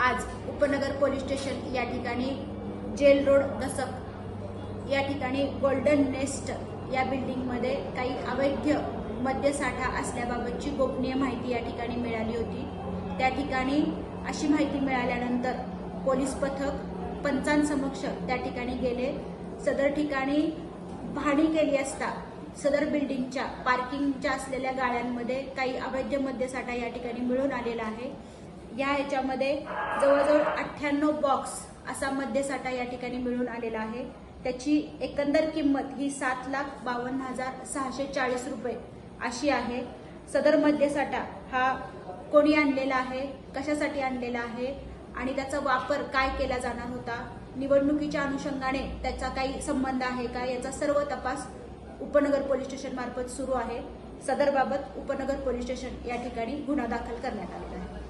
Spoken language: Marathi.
आज उपनगर पोलीस स्टेशन या ठिकाणी जेल रोड दसक या ठिकाणी गोल्डन नेस्ट या बिल्डिंगमध्ये काही अवैध मद्यसाठा असल्याबाबतची गोपनीय माहिती या ठिकाणी मिळाली होती. त्या ठिकाणी अशी माहिती मिळाल्यानंतर पोलीस पथक पंचांसमक्ष त्या ठिकाणी गेले. सदर ठिकाणी पाहणी केली असता सदर बिल्डिंगच्या पार्किंगच्या असलेल्या गाड्यांमध्ये काही अवैध मद्यसाठा या ठिकाणी मिळून आलेला आहे. या याच्यामध्ये जवळजवळ अठ्ठ्याण्णव बॉक्स असा मद्यसाठा या ठिकाणी मिळून आलेला आहे. त्याची एकंदर किंमत ही सात लाख बावन्न हजार सहाशे चाळीस रुपये अशी आहे. सदर मद्यसाठा हा कोणी आणलेला आहे? कशासाठी आणलेला आहे? आणि त्याचा वापर काय केला जाणार होता? निवडणुकीच्या अनुषंगाने त्याचा काही संबंध आहे का? याचा सर्व तपास उपनगर पोलीस स्टेशन मार्फत सुरू आहे. सदरबाबत उपनगर पोलीस स्टेशन या ठिकाणी गुन्हा दाखल करण्यात आलेला आहे.